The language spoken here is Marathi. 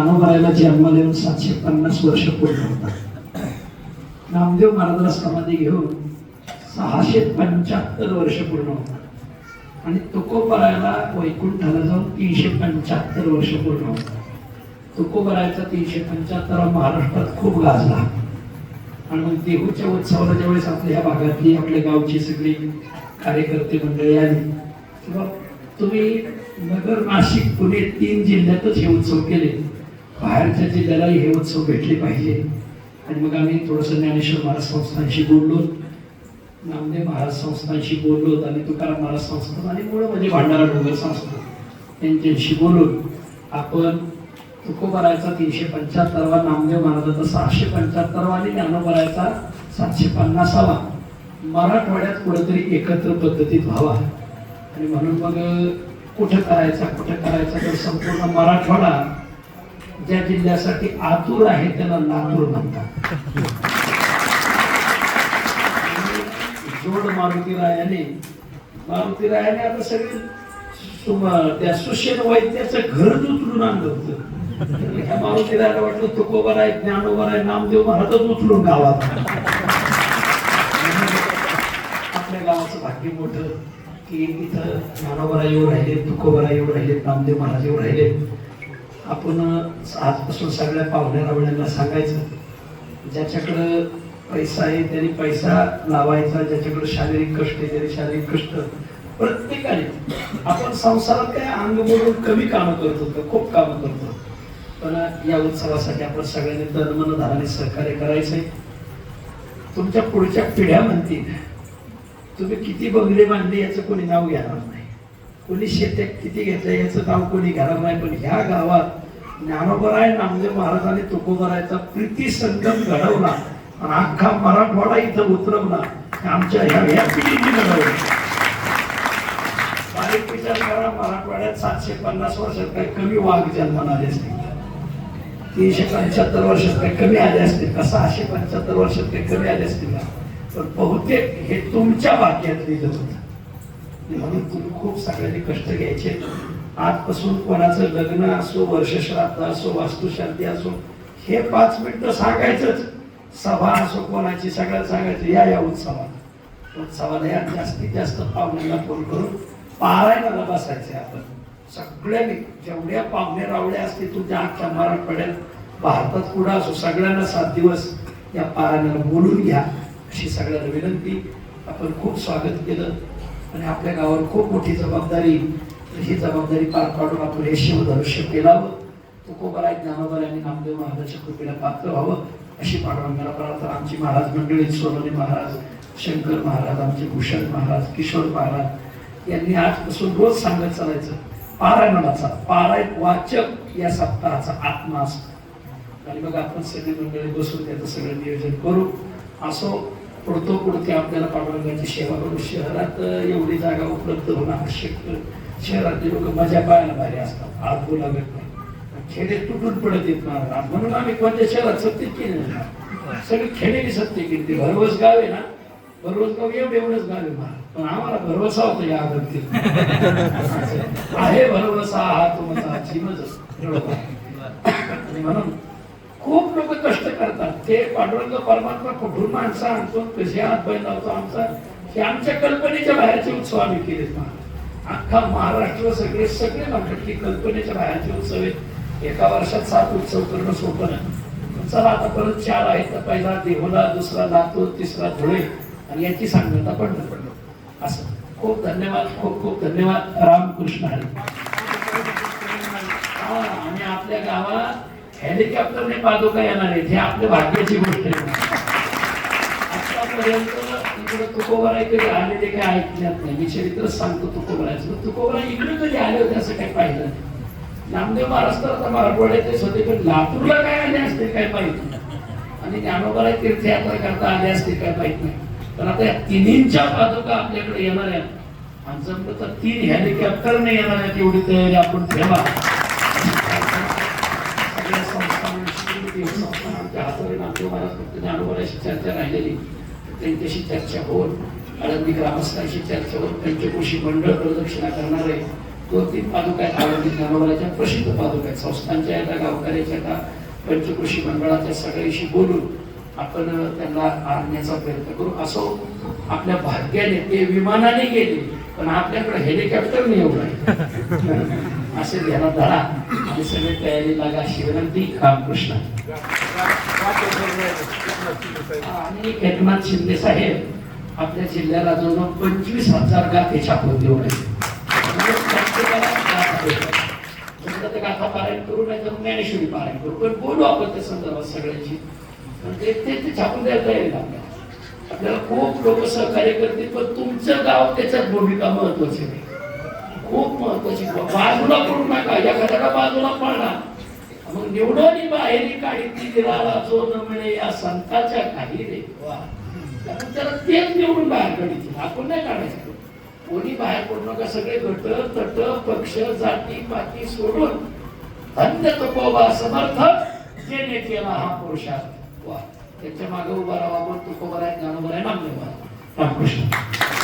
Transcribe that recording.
ज्ञानोबारायला जन्माला येऊन सातशे पन्नास वर्ष पूर्ण होतात. नामदेव महाराजाला समाधी घेऊन सहाशे पंच्याहत्तर वर्ष पूर्ण होतात. आणि तुकोबरायला वैकुंठाला जाऊन तीनशे पंच्याहत्तर वर्ष पूर्ण होतात. तुकोबरायचा तीनशे पंच्याहत्तर महाराष्ट्रात खूप गाजला. आणि मग देहूच्या उत्सवाला ज्यावेळेस आपल्या ह्या भागातली आपल्या गावची सगळी कार्यकर्ते मंडळी आली तेव्हा तुम्ही नगर नाशिक पुणे तीन जिल्ह्यातच हे उत्सव केले. बाहेरच्या जिल्ह्यालाही हे उत्सव भेटले पाहिजे. आणि मग आम्ही थोडंसं ज्ञानेश्वर महाराज संस्थांशी बोललो. नामदेव महाराज संस्थांशी बोललो आणि तुकाराम महाराज संस्थान आणि मुळं म्हणजे भांडारा डोंगर संस्था त्यांच्याशी बोलून आपण तुकोबरायचा तीनशे पंच्याहत्तरवा नामदेव महाराजाचा सहाशे पंच्याहत्तरवा आणि ज्ञानोबरायचा सातशे पन्नासावा. मराठवाड्यात कुठेतरी एकत्र पद्धतीत व्हावा. आणि म्हणून मग कुठं करायचा कुठं करायचा तर संपूर्ण मराठवाडा ज्या जिल्ह्यासाठी आतुर आहे त्याला लातूर म्हणतात. मारुती जोड मारुतीरायाने मारुतीरायाने आता सगळे त्या सुशेन वैद्याचं घर उचलून आणलं होतं. ह्या मारुतीरायाला वाटलं तुकोबर आहे ज्ञानोबर आहे नामदेव महाराजच उचलून गावात आपल्या गावाचं भाग्य मोठं की इथं ज्ञानोबरा येऊ राहिले तुकोबरा येऊ राहिले नामदेव महाराज येऊ राहिले. आपण आजपासून सगळ्या पाहुण्या रावण्यांना सांगायचं ज्याच्याकडं पैसा आहे त्यांनी पैसा लावायचा ज्याच्याकडे शारीरिक कष्ट आहे त्याने शारीरिक कष्ट. प्रत्येकाने आपण संसारात काय अंग बोलून कमी कामं करत होतो खूप कामं करतो. पण या उत्सवासाठी आपण सगळ्यांनी तनमन धाराने सहकार्य करायचंय. तुमच्या पुढच्या पिढ्या म्हणतील तुम्ही किती बंगले बांधले याचं कोणी नाव घ्या कोणी शेते किती घेतले याचं नाव कोणी घेणार नाही पण ह्या गावात ज्ञानोबराय नामदेव महाराजांनी तुकोबरायचा प्रीती संगम घडवला आणि अख्खा मराठवाडा इथं उतरवला. आमच्या ह्या ह्या पिढीने घडवला. बारीक विचार करा मराठवाड्यात सातशे पन्नास वर्षात काही कमी वाघ जन्माला आले असतील. तीनशे पंच्याहत्तर वर्षात काही कमी आले असतील का? सहाशे पंच्याहत्तर वर्षात काही कमी आले असतील का? पण बहुतेक हे तुमच्या वाक्यात लिहिलं होतं म्हणून तुम्ही खूप सगळ्यांनी कष्ट घ्यायचे. आजपासून कोणाचं लग्न असो वर्षश्राद्ध असो वास्तुशांती असो हे पाच मिनिटं सांगायचंच. सभा असो कोणाची सगळ्यात सांगायचं या या उत्सवात. उत्सवाला या जास्तीत जास्त पाहुण्यांना फोन करून पारायणाला बसायचे आपण. सगळ्यांनी जेवढ्या पाहुणे रावळे असतील तुमच्या अख्ख्या मराठवाड्यात भारतात कुठं असो सगळ्यांना सात दिवस या पारायणाला बोलून घ्या. अशी सगळ्यांना विनंती. आपण खूप स्वागत केलं. आणि आपल्या गावावर खूप मोठी जबाबदारी ही जबाबदारी पार पाडून आपण हे शिवधनुष्य केलावं तुकोबाला ज्ञानोबाला आणि नामदेव महाराजाच्या कृपेला पात्र व्हावं अशी पांडुरंगाला प्रार्थना आमची महाराज मंडळी सोनोनी महाराज शंकर महाराज आमचे भूषण महाराज किशोर महाराज यांनी आजपासून रोज सांगत चालायचं पारायणाचा पारायण वाचक या सप्ताहाचा आत्मा असतो आणि मग आपण सगळी मंडळी बसून त्याचं सगळं नियोजन करू. असो पुढतो पुढते आपल्याला पांडुरंगाची सेवा करू शहरात एवढी जागा उपलब्ध होणं आवश्यक. शहरातले लोक मजा पाहायला भारी असतात आत बोलावत नाही. खेडे तुटून पडत येत नाही म्हणून आम्ही कोणत्या शहरात सत्य केले नाही सगळे खेडेली सत्य केली. ती भरवस गाव आहे ना. भरवस गाव एवढं एवढंच गाव आहे मला. पण आम्हाला भरवसा होता या आदरतील आहे भरवसा हा तुमचा जीवच. आणि म्हणून खूप लोक कष्ट करतात. ते पांडुरंग परमात्मा कुठून माणसं आणतो? कसे हात बैल लावतो आमचा. हे आमच्या कल्पनेच्या बाहेरचे उत्सव आम्ही केलेत अख्खा महाराष्ट्र सगळे सगळे म्हणतात की कल्पनेच्या बाहेरचे उत्सव आहेत. एका वर्षात सात उत्सव करणं सोपं नाही. चला आता परत चार आहेत. तर पहिला देहोला दुसरा लातूर तिसरा धुळे. आणि याची सांगता पडलं पडलं असं. खूप धन्यवाद खूप खूप धन्यवाद. रामकृष्ण हरी. हा, आणि आपल्या गावात हेलिकॉप्टरने पादुका येणार आहेत हे आपल्या भाग्याची गोष्ट आहे. आतापर्यंत इकडे तुकोबाला कधी आलेले काय ऐकल्यात नाही. मी चरित्रच सांगतो तुकोबरायचं तुकोबाला इकडे कधी आले होते असं काही पाहिलं नाही. नामदेव महाराज तर आता मराठवाड्यातलेच होते पण लातूरला काय आले असते काय पाहिजे आणि ज्ञानोबाला तीर्थयात्रा करता आले असते काय पाहिजे नाही. पण आता या तिन्हींच्या पादुका आपल्याकडे येणार आहेत. आणि जमलं तर तीन हेलिकॉप्टरने येणार आहेत. एवढी तयारी आपण ठेवा. संस्थांशी देवस्थान आमच्या हाताने नामदेव महाराज फक्त ज्ञानोबाशी चर्चा राहिलेली त्यांच्याशी चर्चा होऊन आळंदी ग्रामस्थांशी चर्चा होऊन पंचकोशी मंडळ प्रदक्षिणा करणारे आहे दोन तीन पादुका आहेत. आळंदी ज्ञानोबराच्या प्रसिद्ध पादुका आहेत. संस्थांच्या एका गावकऱ्याच्या एका पंचकृषी मंडळाच्या सगळ्याशी बोलून आपण त्यांना आणण्याचा प्रयत्न करू. असो आपल्या भाग्याने ते विमानाने गेले पण आपल्याकडे हेलिकॉप्टर नाही एवढं असे घ्यायला धरा आणि सगळे तयारी लागा. अशी विनंती रामकृष्ण आणि एकनाथ शिंदे साहेब आपल्या जिल्ह्याला जवळ पंचवीस हजार गाते छापून देऊन आहेत. म्हणजे प्रत्येकाला गाथा देतात. जमलं तर गाथा पारायण करू नाही तर ज्ञानेश्वरी पारायण करू. पण बोलू आपण त्या संदर्भात सगळ्यांची. पण ते ते ते छापून द्यायला तयार आहे आपल्याला आपल्याला खूप लोक सहकार्य करतील पण तुमचं गाव त्याच्यात भूमिका महत्वाची आहे. खूप महत्वाची बाजूला पडू नका एखाद्याला बाजूला पडला मग निवडून बाहेर काढितली दिलाला जो न मिळे या संताच्या काही रे त्याला तेच निवडून बाहेर काढायचे. आपण नाही काढायचं. कोणी बाहेर पडू नका सगळे गट तट पक्ष जाती पाती सोडून धन्य तुकोबा समर्थ जेने केला हा पुरुषार्थ. वा. त्याच्यामागे उभा राहा आपण तुकोबा आहे ज्ञानोबर आहे नामदेव रामकृष्ण